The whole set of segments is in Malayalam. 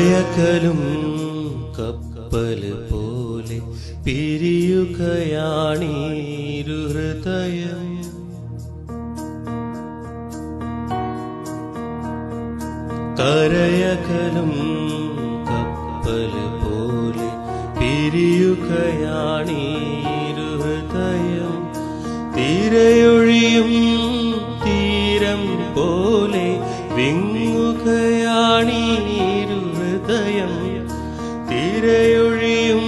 കരയകലും കപ്പൽ പോലെ പിരിയുകയാണീരു ഹൃദയം. കരയകലും കപ്പൽ പോലെ പിരിയുകയാണീരു ഹൃദയം. തീരയൊഴിയും തീരം പോലെ വിങ്ങുകയാണീരു ഹൃദയം തിരയൊഴിയും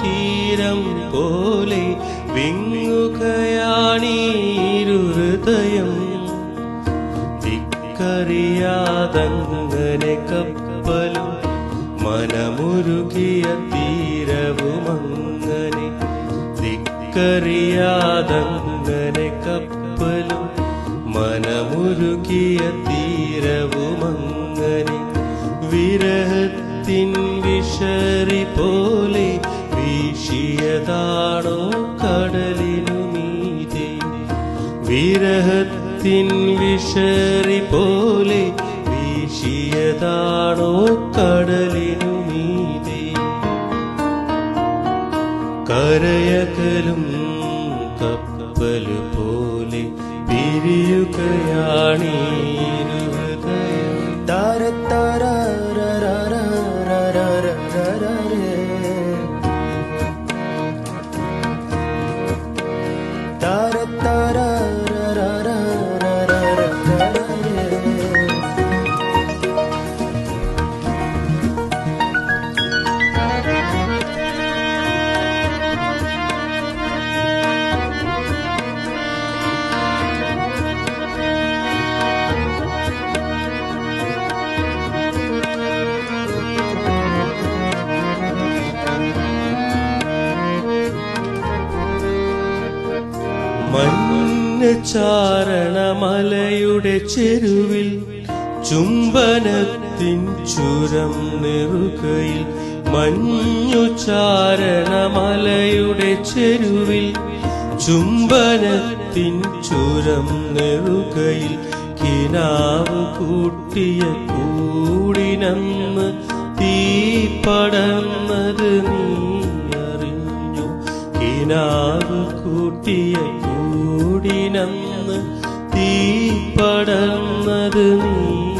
തീരം പോലെ വിങ്ങുകയാണീരു തിക്കറിയാതങ്ങനെ കപ്പലും മനമുരുകിയ തീരവുമങ്ങനെ തിക്കറിയാതങ്ങനെ കപ്പലും മനമുരുകിയ തീരവുമങ്ങനെ വിരഹത്തിൻ വിഷറി പോലെ വീശിയതാണോ കടലിനു മീതെ? വിരഹത്തിൻ വിഷറി പോലെ വീശിയതാണോ കടലിനു മീതെ? കരയകലും കപ്പൽ പോലെ പിരിയുകയാണീ ഹൃദയം മഞ്ഞ് ചാരണമലയുടെ ചെരുവിൽ ചുംബനത്തിൻ ചുരം നെറുകയിൽ മഞ്ഞു ചാരണമലയുടെ ചെരുവിൽ ചുംബനത്തിൻ ചുരം നെറുകയിൽ കിനാവ് കൂട്ടിയ കൂടിനന്ന് തീ പടന്നത് നീ അറിഞ്ഞു. കിനാവ് കൂട്ടിയ കൂടിനന്ന് തീ പടർന്നത് നീ.